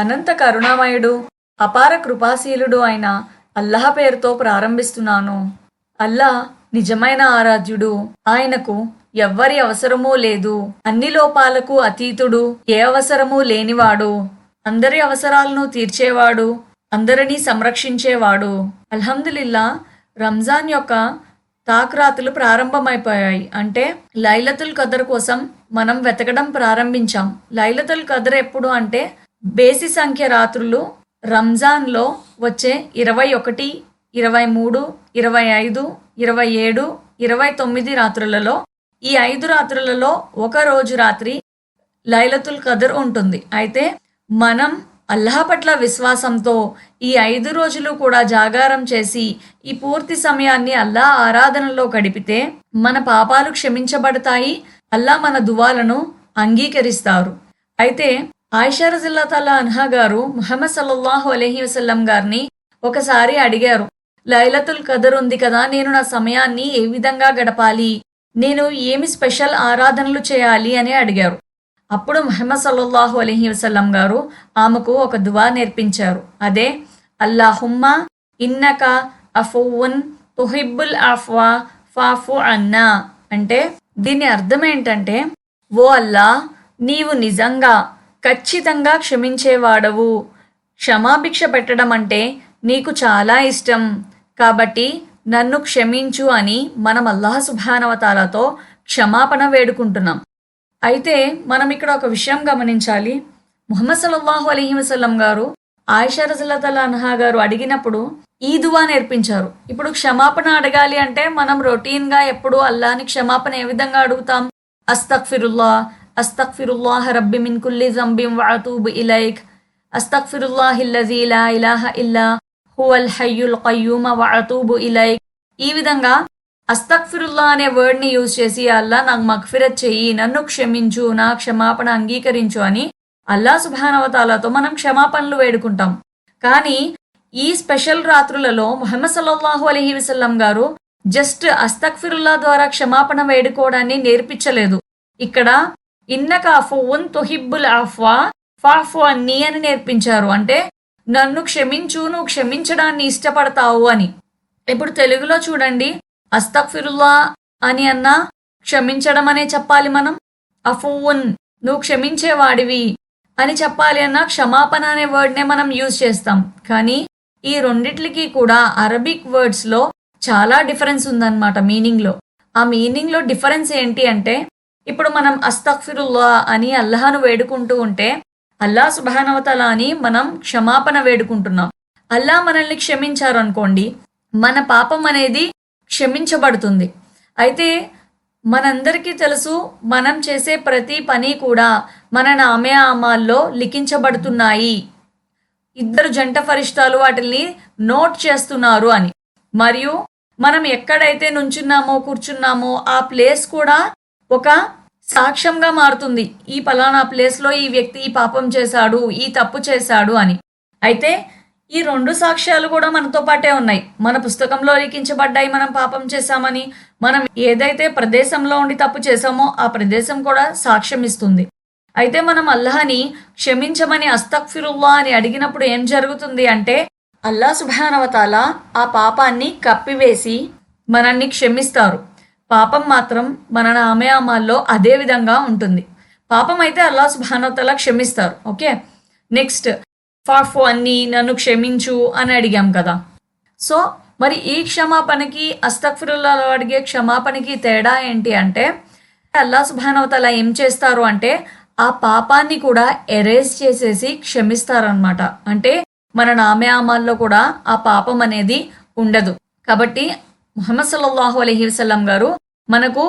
అనంత కరుణామయుడు అపార కృపాశీలుడు అయిన అల్లాహ్ పేరుతో ప్రారంభిస్తున్నాను. అల్లా నిజమైన ఆరాధ్యుడు. ఆయనకు ఎవ్వరి అవసరమూ లేదు. అన్ని లోపాలకు అతీతుడు. ఏ అవసరమూ లేనివాడు. అందరి అవసరాలను తీర్చేవాడు. అందరినీ సంరక్షించేవాడు. అల్హమ్దులిల్లా రంజాన్ యొక్క తాక్రాతులు ప్రారంభమైపోయాయి. అంటే లైలతుల్ కదర్ కోసం మనం వెతకడం ప్రారంభించాం. లైలతుల్ కదర్ ఎప్పుడు అంటే బేసి సంఖ్య రాత్రులు రంజాన్లో వచ్చే ఇరవై ఒకటి ఇరవై మూడు ఇరవై ఐదు ఇరవై ఏడు ఇరవై తొమ్మిది రాత్రులలో ఈ ఐదు రాత్రులలో ఒక రోజు రాత్రి లైలతుల్ కదర్ ఉంటుంది. అయితే మనం అల్లాహ్ పట్ల విశ్వాసంతో ఈ ఐదు రోజులు కూడా జాగారం చేసి ఈ పూర్తి సమయాన్ని అల్లా ఆరాధనలో గడిపితే మన పాపాలు క్షమించబడతాయి అల్లా మన దువాలను అంగీకరిస్తారు. అయితే ఆయిషా రజిల్లాతల్లా అన్హా గారు ముహమ్మద్ సల్లల్లాహు అలహి వసల్లం గారిని ఒకసారి అడిగారు లైలతుల్ కదర్ ఉంది కదా నేను నా సమయాన్ని ఏ విధంగా గడపాలి? నేను ఏమి స్పెషల్ ఆరాధనలు చేయాలి అని అడిగారు. అప్పుడు మహమ్మద్ సల్లల్లాహు అలహి వసల్లం గారు ఆమెకు ఒక దువా నేర్పించారు. అదే అల్లాహుమ్మా ఇన్నక అఫువున్ తుహిబ్బుల్ అఫ్వా ఫాఫు అన్నా. అంటే దీని అర్థం ఏంటంటే ఓ అల్లా నీవు నిజంగా ఖచ్చితంగా క్షమించేవాడవు. క్షమాభిక్ష పెట్టడం అంటే నీకు చాలా ఇష్టం. కాబట్టి నన్ను క్షమించు అని మనం అల్లాహ్ సుభానవతాలతో క్షమాపణ వేడుకుంటున్నాం. అయితే మనం ఇక్కడ ఒక విషయం గమనించాలి. ముహమ్మద్ సల్లల్లాహు అలహి వసల్లం గారు ఆయిషా రజల్లతల గారు అడిగినప్పుడు ఈదువా నేర్పించారు. ఇప్పుడు క్షమాపణ అడగాలి అంటే మనం రొటీన్గా ఎప్పుడు అల్లాని క్షమాపణ ఏ విధంగా అడుగుతాం? అస్తక్ఫిరుల్లా అస్తక్ఫిరుల్లాహ రబ్బి మిన్ కుల్లి జంబిం వఅతూబు ఇలైక్. అస్తక్ఫిరుల్లాహిల్లజీ లా ఇలాహ ఇల్లా హువల్ హయ్యుల్ కయ్యూమ వఅతూబు ఇలైక్. ఈ విధంగా అస్తక్ఫిరుల్లా అనే వర్డ్ని యూజ్ చేసి అల్లా నాకు మక్ఫిరత్ చెయ్యి నన్ను క్షమించు నా క్షమాపణ అంగీకరించు అని అల్లా సుభానవతాలతో మనం క్షమాపణలు వేడుకుంటాం. కానీ ఈ స్పెషల్ రాత్రులలో మొహమ్మద్ సల్లల్లాహు అలహి వసల్లం గారు జస్ట్ అస్తక్ఫిరుల్లా ద్వారా క్షమాపణ వేడుకోవడాన్ని నేర్పించలేదు. ఇక్కడ ఇన్నక అఫున్ తొహిబ్బుల్ అఫ్వా ఫాఫు అన్ని అని నేర్పించారు. అంటే నన్ను క్షమించు నువ్వు క్షమించడాన్ని ఇష్టపడతావు అని. ఇప్పుడు తెలుగులో చూడండి. అస్తక్ఫిరుల్లా అని అన్నా క్షమించడం అనే చెప్పాలి మనం. అఫువున్ నువ్వు క్షమించేవాడివి అని చెప్పాలి అన్నా క్షమాపణ అనే వర్డ్నే మనం యూజ్ చేస్తాం. కానీ ఈ రెండిట్లకి కూడా అరబిక్ వర్డ్స్లో చాలా డిఫరెన్స్ ఉందన్నమాట మీనింగ్లో. ఆ మీనింగ్లో డిఫరెన్స్ ఏంటి అంటే ఇప్పుడు మనం అస్తక్ఫిరుల్లా అని అల్లాహను వేడుకుంటూ ఉంటే అల్లా సుభానవతల అని మనం క్షమాపణ వేడుకుంటున్నాం. అల్లా మనల్ని క్షమించారు అనుకోండి మన పాపం అనేది క్షమించబడుతుంది. అయితే మనందరికీ తెలుసు మనం చేసే ప్రతి పని కూడా మన నామే ఆమాల్లో లిఖించబడుతున్నాయి. ఇద్దరు జంట ఫరిష్టాలు వాటిని నోట్ చేస్తున్నారు అని. మరియు మనం ఎక్కడైతే నుంచున్నామో కూర్చున్నామో ఆ ప్లేస్ కూడా ఒక సాక్ష్యంగా మారుతుంది. ఈ పలానా ప్లేస్లో ఈ వ్యక్తి ఈ పాపం చేశాడు ఈ తప్పు చేశాడు అని. అయితే ఈ రెండు సాక్ష్యాలు కూడా మనతో పాటే ఉన్నాయి. మన పుస్తకంలో లిఖించబడ్డాయి మనం పాపం చేశామని. మనం ఏదైతే ప్రదేశంలో ఉండి తప్పు చేశామో ఆ ప్రదేశం కూడా సాక్ష్యం ఇస్తుంది. అయితే మనం అల్లాహని క్షమించమని అస్తక్ఫిరుల్లా అని అడిగినప్పుడు ఏం జరుగుతుంది అంటే అల్లా సుభానవతాల ఆ పాపాన్ని కప్పివేసి మనల్ని క్షమిస్తారు. పాపం మాత్రం మన నామయామాల్లో అదే విధంగా ఉంటుంది. పాపం అయితే అల్లా సుభానతలా క్షమిస్తారు. ఓకే? నెక్స్ట్ ఫాఫో అన్ని నన్ను క్షమించు అని అడిగాం కదా. సో మరి ఈ క్షమాపణకి అస్తక్ఫిరుల్లాలో అడిగే క్షమాపణకి తేడా ఏంటి అంటే అల్లా సుభానవతల ఏం చేస్తారు అంటే ఆ పాపాన్ని కూడా ఎరేజ్ చేసేసి క్షమిస్తారనమాట అంటే మన నామయామాల్లో కూడా ఆ పాపం అనేది ఉండదు. కాబట్టి ముహమ్మద్ సల్లల్లాహు అలహి వసల్లం గారు మనకు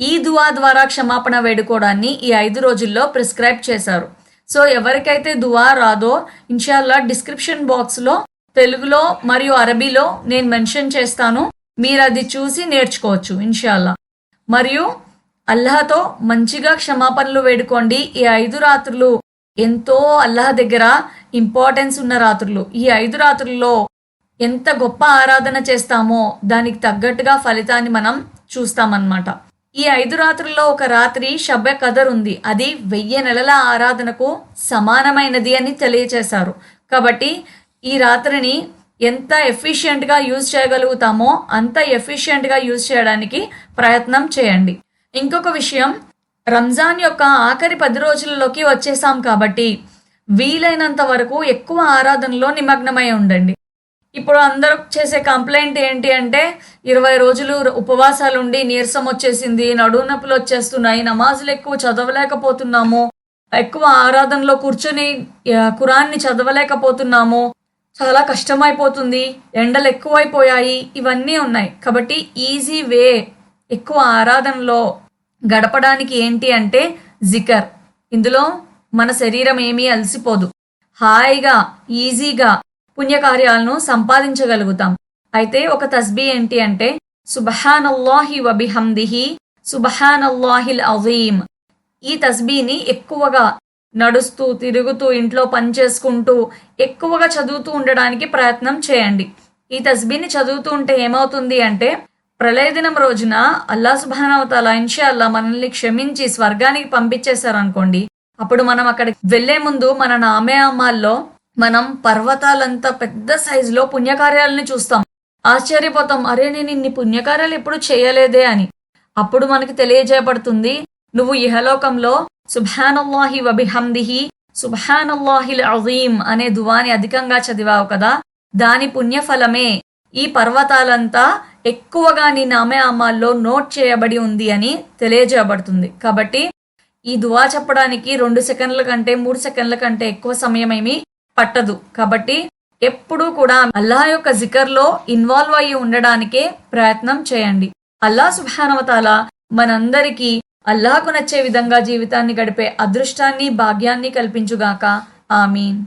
ఈ దువా ద్వారా క్షమాపణ వేడుకోవడాన్ని ఈ ఐదు రోజుల్లో ప్రిస్క్రైబ్ చేశారు. సో ఎవరికైతే దువా రాదో ఇన్షాల్లా డిస్క్రిప్షన్ బాక్స్లో తెలుగులో మరియు అరబీలో నేను మెన్షన్ చేస్తాను. మీరు అది చూసి నేర్చుకోవచ్చు ఇన్షాల్లా. మరియు అల్లాహతో మంచిగా క్షమాపణలు వేడుకోండి. ఈ ఐదు రాత్రులు ఎంతో అల్లాహ్ దగ్గర ఇంపార్టెన్స్ ఉన్న రాత్రులు. ఈ ఐదు రాత్రుల్లో ఎంత గొప్ప ఆరాధన చేస్తామో దానికి తగ్గట్టుగా ఫలితాన్ని మనం చూస్తామన్నమాట. ఈ ఐదు రాత్రుల్లో ఒక రాత్రి షబ్బ కదర్ ఉంది. అది వెయ్యి నెలల ఆరాధనకు సమానమైనది అని తెలియచేశారు. కాబట్టి ఈ రాత్రిని ఎంత ఎఫిషియెంట్గా యూజ్ చేయగలుగుతామో అంత ఎఫిషియెంట్గా యూజ్ చేయడానికి ప్రయత్నం చేయండి. ఇంకొక విషయం రంజాన్ యొక్క ఆఖరి పది రోజులలోకి వచ్చేసాం కాబట్టి వీలైనంత వరకు ఎక్కువ ఆరాధనలో నిమగ్నమై ఉండండి. ఇప్పుడు అందరూ చేసే కంప్లైంట్ ఏంటి అంటే ఇరవై రోజులు ఉపవాసాలు ఉండి నీరసం వచ్చేసింది నడువు నొప్పులు వచ్చేస్తున్నాయి నమాజులు ఎక్కువ చదవలేకపోతున్నాము ఎక్కువ ఆరాధనలో కూర్చొని కురాన్ని ఖురాన్ని చదవలేకపోతున్నాము చాలా కష్టమైపోతుంది ఎండలు ఎక్కువైపోయాయి ఇవన్నీ ఉన్నాయి. కాబట్టి ఈజీ వే ఎక్కువ ఆరాధనలో గడపడానికి ఏంటి అంటే జికర్. ఇందులో మన శరీరం ఏమీ అలసిపోదు. హాయిగా ఈజీగా పుణ్యకార్యాలను సంపాదించగలుగుతాం. అయితే ఒక తస్బీ ఏంటి అంటే సుబహానల్లాహి వబిహందిహి సుబహానల్లాహిల్ అజీమ్. ఈ తస్బీని ఎక్కువగా నడుస్తూ తిరుగుతూ ఇంట్లో పని చేసుకుంటూ ఎక్కువగా చదువుతూ ఉండడానికి ప్రయత్నం చేయండి. ఈ తస్బీని చదువుతూ ఉంటే ఏమవుతుంది అంటే ప్రళయ దినం రోజున అల్లా సుబానవతాల ఇన్షా అల్లా మనల్ని క్షమించి స్వర్గానికి పంపించేశారనుకోండి. అప్పుడు మనం అక్కడికి వెళ్ళే ముందు మన నామే అమ్మాల్లో మనం పర్వతాలంతా పెద్ద సైజులో పుణ్యకార్యాలని చూస్తాం. ఆశ్చర్యపోతాం అరే నేను ఇన్ని పుణ్యకార్యాలు ఎప్పుడు చేయలేదే అని. అప్పుడు మనకి తెలియజేయబడుతుంది నువ్వు ఇహలోకంలో సుభానల్లాహి వబిహమ్దిహి సుభానల్లాహిల్ అజీం అనే దువాని అధికంగా చదివావు కదా. దాని పుణ్యఫలమే ఈ పర్వతాలంతా ఎక్కువగా నీ నామే అమాల్లో నోట్ చేయబడి ఉంది అని తెలియజేయబడుతుంది. కాబట్టి ఈ దువా చెప్పడానికి రెండు సెకండ్ల కంటే మూడు సెకండ్ల కంటే ఎక్కువ సమయం ఏమీ పట్టదు. కాబట్టి ఎప్పుడూ కూడా అల్లాహ్ యొక్క జికర్లో ఇన్వాల్వ్ అయ్యి ఉండడానికే ప్రయత్నం చేయండి. అల్లా సుభానవతాల మనందరికీ అల్లాహకు నచ్చే విధంగా జీవితాన్ని గడిపే అదృష్టాన్ని భాగ్యాన్ని కల్పించుగాక. ఆమీన్.